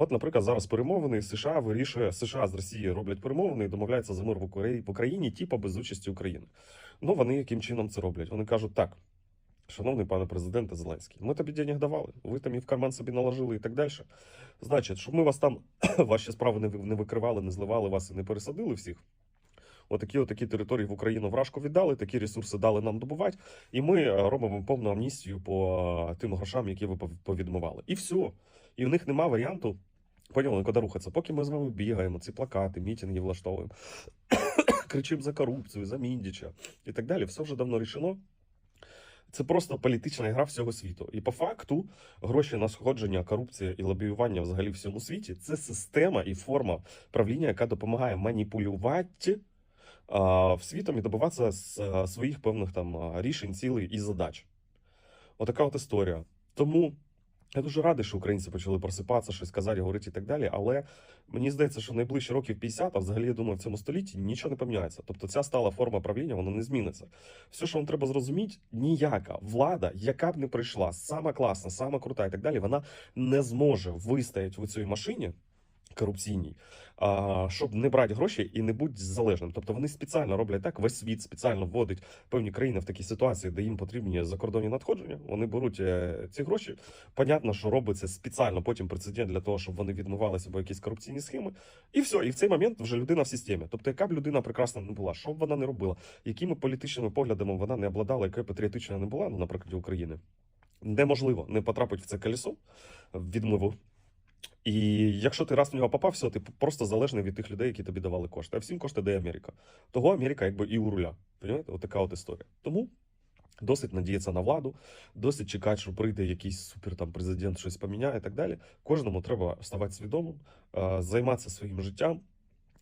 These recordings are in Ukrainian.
От, наприклад, зараз перемовини США вирішує США з Росією роблять перемовини і домовляються за мир в Україні в Україні, типа без участі України. Ну вони яким чином це роблять? Вони кажуть так. Шановний пане президенте Зеленський, ми тобі денег давали, ви там і в карман собі наложили і так далі. Значить, щоб ми вас там ваші справи не не викривали, не зливали вас і не пересадили всіх. Отакі отакі території в Україну вражку віддали, такі ресурси дали нам добувати, і ми е, робимо повну амністію по е, тим грошам, які ви пов- повідмивали. І все. І в них нема варіанту. Поняли, куди рухатися. Поки ми з вами бігаємо, ці плакати, мітинги влаштовуємо, кричимо за корупцію, за Міндіча і так далі. Все вже давно рішено. Це просто політична гра всього світу. І по факту гроші на сходження, корупція і лобіювання взагалі в всьому світі це система і форма правління, яка допомагає маніпулювати в світом і добиватися своїх певних там рішень, цілей і задач. Отака от історія. Тому я дуже радий, що українці почали просипатися, щось казати, говорити і так далі. Але мені здається, що найближчі років 50, а взагалі я думаю, в цьому столітті нічого не поміняється. Тобто ця стала форма правління, вона не зміниться. Все, що вам треба зрозуміти, ніяка влада, яка б не прийшла, сама класна, сама крута і так далі, вона не зможе вистояти в цій машині. Корупційній, а, щоб не брати гроші і не бути залежним. Тобто вони спеціально роблять так, весь світ спеціально вводить певні країни в такі ситуації, де їм потрібні закордонні надходження. Вони беруть е, ці гроші. Понятно, що робиться спеціально потім прецедент для того, щоб вони відмивалися або якісь корупційні схеми. І все, і в цей момент вже людина в системі. Тобто, яка б людина прекрасна не була, що б вона не робила, якими політичними поглядами вона не обладала, якою патріотичною не була, ну, наприклад, України. Неможливо не потрапити в це колесо відмиву. І якщо ти раз в нього попав, все, ти просто залежний від тих людей, які тобі давали кошти. А всім кошти дає Америка. Того Америка якби і у руля. Понимаєте? Отака от історія. Тому досить надіятися на владу, досить чекати, що прийде якийсь супер там президент, щось поміняє і так далі. Кожному треба ставати свідомим, займатися своїм життям.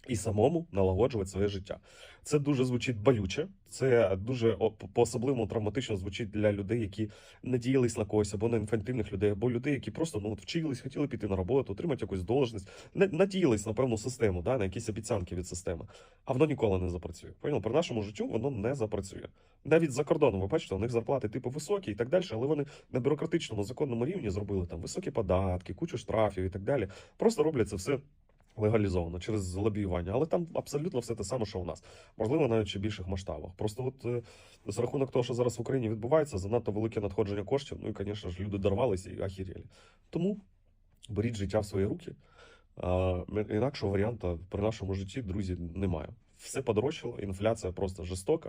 І самому налагоджувати своє життя. Це дуже звучить болюче, це дуже по-особливому травматично звучить для людей, які надіялись на когось, або на інфантильних людей, або людей, які просто ну от вчились, хотіли піти на роботу, отримати якусь должність, надіялись на певну систему, да, на якісь обіцянки від системи. А воно ніколи не запрацює. Понял? При нашому життю воно не запрацює. Навіть за кордоном, ви бачите, у них зарплати типу високі і так далі, але вони на бюрократичному законному рівні зробили там високі податки, кучу штрафів і так далі. Просто роблять це все. Легалізовано через лобіювання, але там абсолютно все те саме, що у нас, можливо, навіть ще більших масштабах. Просто от за з рахунок того, що зараз в Україні відбувається, занадто велике надходження коштів. Ну і, звісно ж, люди дорвалися і ахірєлі. Тому беріть життя в свої руки. А, інакшого варіанту при нашому житті, друзі, немає. Все подорожчало, інфляція просто жорстока.